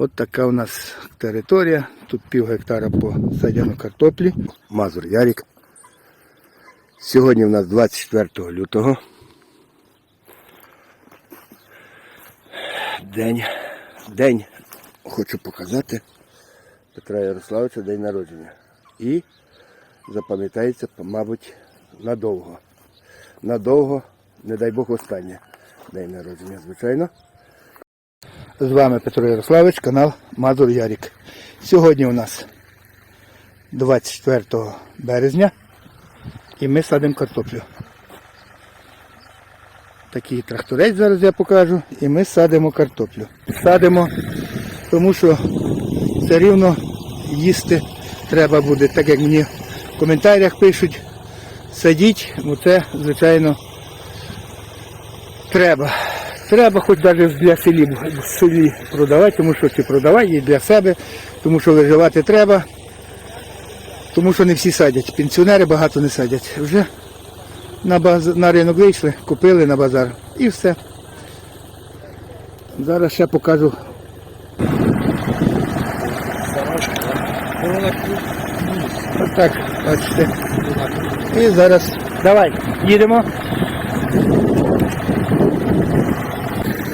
От така у нас територія. Тут пів гектара посадяно картоплі. Мазур Ярік. Сьогодні у нас 24 лютого. День. День. Хочу показати Петра Ярославовича день народження. І запам'ятається, мабуть, надовго. Надовго, не дай Бог, останнє день народження, звичайно. З вами Петро Ярославович, канал Мазур Ярік. Сьогодні у нас 24 березня і ми садимо картоплю. Такий тракторець зараз я покажу, і ми садимо картоплю. Садимо, тому що все рівно їсти треба буде, так як мені в коментарях пишуть, садіть, ну це, звичайно, треба. Треба хоч навіть для селі, селі продавати, тому що чи продавати і для себе, тому що виживати треба, тому що не всі садять. Пенсіонери багато не садять. Вже на, баз... на ринок вийшли, купили на базар і все. Зараз ще покажу. Отак, бачите. І зараз давай, їдемо.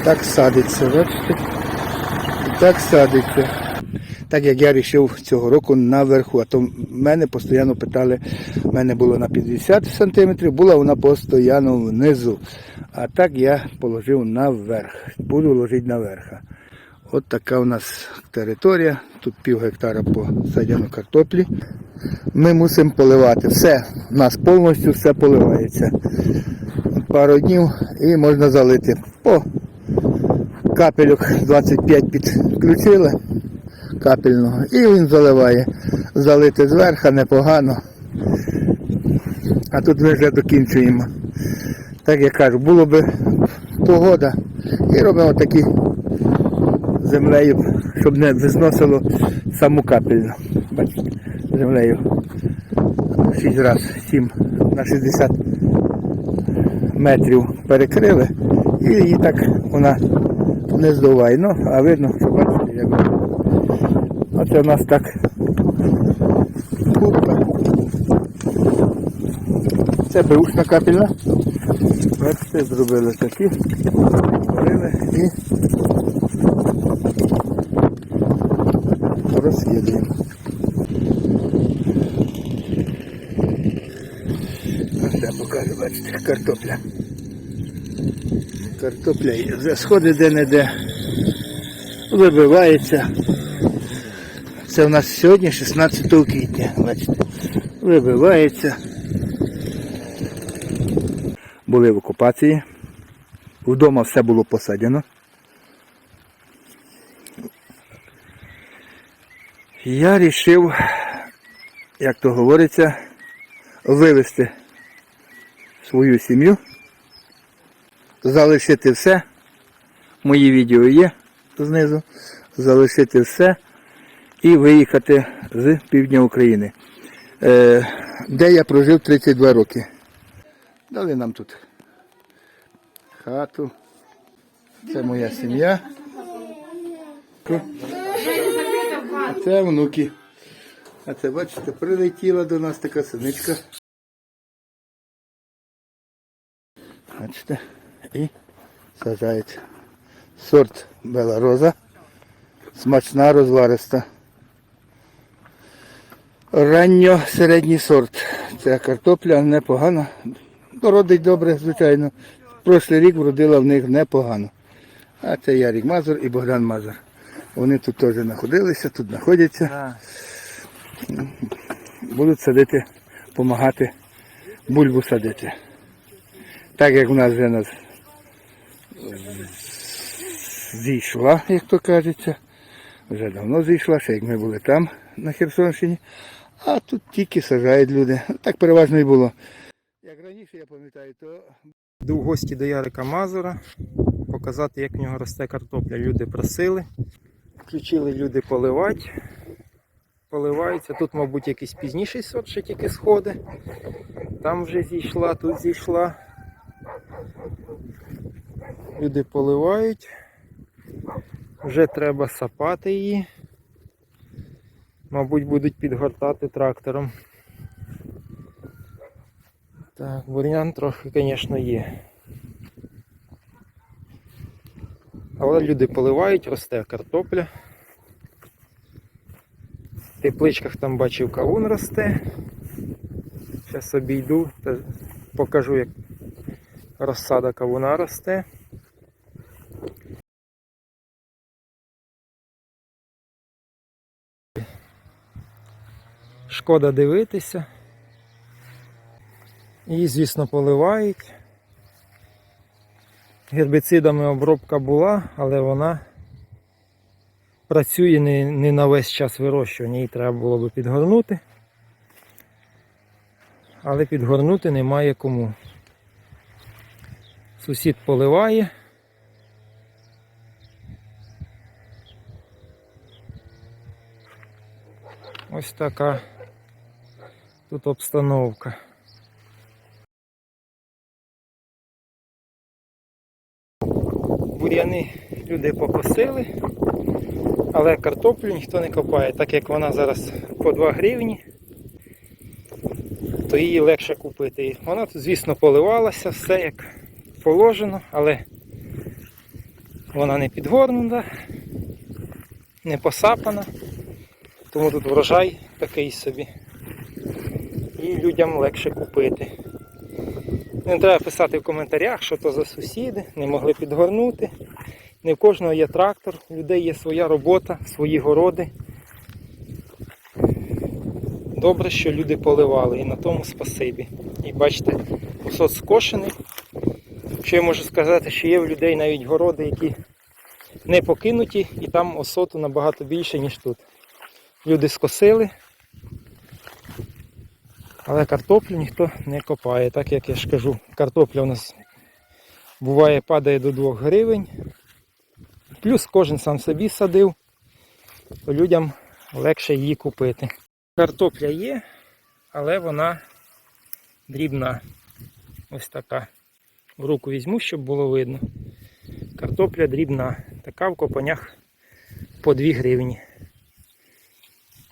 Так садиться, бачите? Так садиться. Так як я вирішив цього року наверху, а то мене постійно питали, в мене було на 50 см, була вона постійно внизу. А так я положив наверх. Буду ложити наверх. От така у нас територія. Тут пів гектара посадяно картоплі. Ми мусимо поливати. Все, у нас повністю все поливається. Пару днів і можна залити. По капельок 25 підключили капельного і він заливає. Залити зверху непогано. А тут ми вже докінчуємо. Так я кажу, було би погода і робимо такі землею, щоб не зносило саму капельну. Бачите, землею 6 раз 7 на 60 метрів перекрили і її так вона не здуває. Ну, а видно, що бачите, як оце у нас так кубка. Це беушна капельна. Бачите, зробили такі, варили і роз'єднуємо. Покажу, бачите, картопля. Картопля є. вже сходить де-не-де. Вибивається. Це у нас сьогодні 16 квітня, бачите. Вибивається. Були в окупації. Вдома все було посадено. Я вирішив, як то говориться, вивезти свою сім'ю, залишити все. Мої відео є знизу. Залишити все і виїхати з півдня України, е, де я прожив 32 роки. Дали нам тут хату. Це моя сім'я. А це внуки. А це, бачите, прилетіла до нас така синичка. Бачите, і сажається. Сорт Бела Роза. Смачна розвариста. Ранньо середній сорт. Ця картопля непогана. Родить добре, звичайно. Прошлий рік вродила в них непогано. А це Ярік Мазур і Богдан Мазур. Вони тут теж знаходилися, тут знаходяться. Будуть садити, допомагати бульбу садити. Так як у нас вже нас зійшла, як то кажеться. Вже давно зійшла, ще як ми були там, на Херсонщині. А тут тільки сажають люди. Так переважно і було. Як раніше я пам'ятаю, то Йду в гості до Ярика Мазура, показати, як в нього росте картопля. Люди просили. Включили люди поливати. Поливаються. Тут, мабуть, якийсь пізніший сорт ще тільки сходить. Там вже зійшла, тут зійшла. Люди поливають. Вже треба сапати її. Мабуть, будуть підгортати трактором. Так, бур'ян трохи, звісно, є. Але люди поливають, росте картопля. В тепличках там бачив кавун росте. Зараз обійду та покажу, як розсада кавуна росте. Шкода дивитися. Її, звісно, поливають. Гербіцидами обробка була, але вона працює не, не на весь час вирощування, її треба було би підгорнути. Але підгорнути немає кому. Сусід поливає. Ось така тут обстановка. Бур'яни люди покосили, але картоплю ніхто не копає, так як вона зараз по 2 гривні, то її легше купити. Вона тут, звісно, поливалася, все як положено, але вона не підгорнута, не посапана, тому тут врожай такий собі. І людям легше купити. Не треба писати в коментарях, що то за сусіди, не могли підгорнути. Не в кожного є трактор, у людей є своя робота, свої городи. Добре, що люди поливали і на тому спасибі. І бачите, посад скошений. Що я можу сказати, що є в людей навіть городи, які не покинуті, і там осоту набагато більше, ніж тут. Люди скосили, але картоплю ніхто не копає, так як я ж кажу, картопля у нас буває падає до 2 гривень. Плюс кожен сам собі садив, то людям легше її купити. Картопля є, але вона дрібна. Ось така. В руку візьму, щоб було видно. Картопля дрібна. Така в копанях по 2 гривні.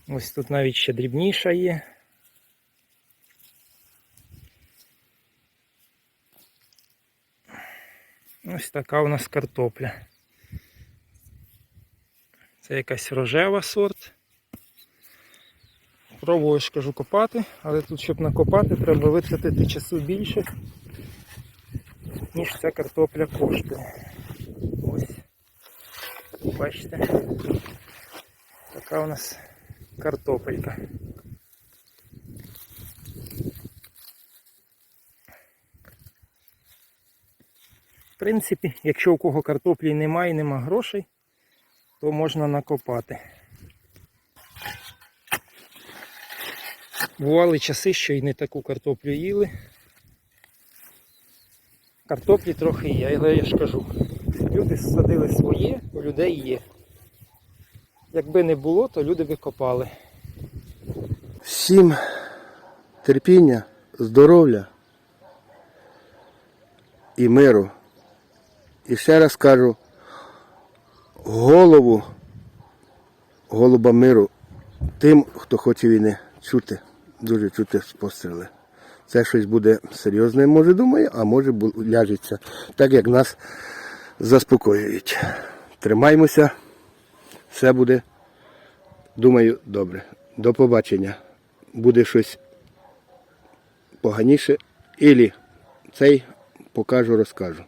Ось тут навіть ще дрібніша є. Ось така у нас картопля. Це якась рожева сорт. Пробую ж кажу копати, але тут, щоб накопати, треба витратити часу більше, ніж ця картопля коштує. Ось. Бачите? Така у нас картопелька. Принципі, якщо у кого картоплі немає і нема грошей, то можна накопати. Бували часи, що й не таку картоплю їли. Картоплі трохи є, але я ж кажу, люди садили своє, у людей є. Якби не було, то люди би копали. Всім терпіння, здоров'я і миру. І ще раз кажу, голову, голуба миру тим, хто хоче війни чути, дуже чути постріли. Це щось буде серйозне, може думаю, а може ляжеться, так як нас заспокоюють. Тримаймося, все буде, думаю, добре. До побачення. Буде щось поганіше, ілі цей покажу, розкажу.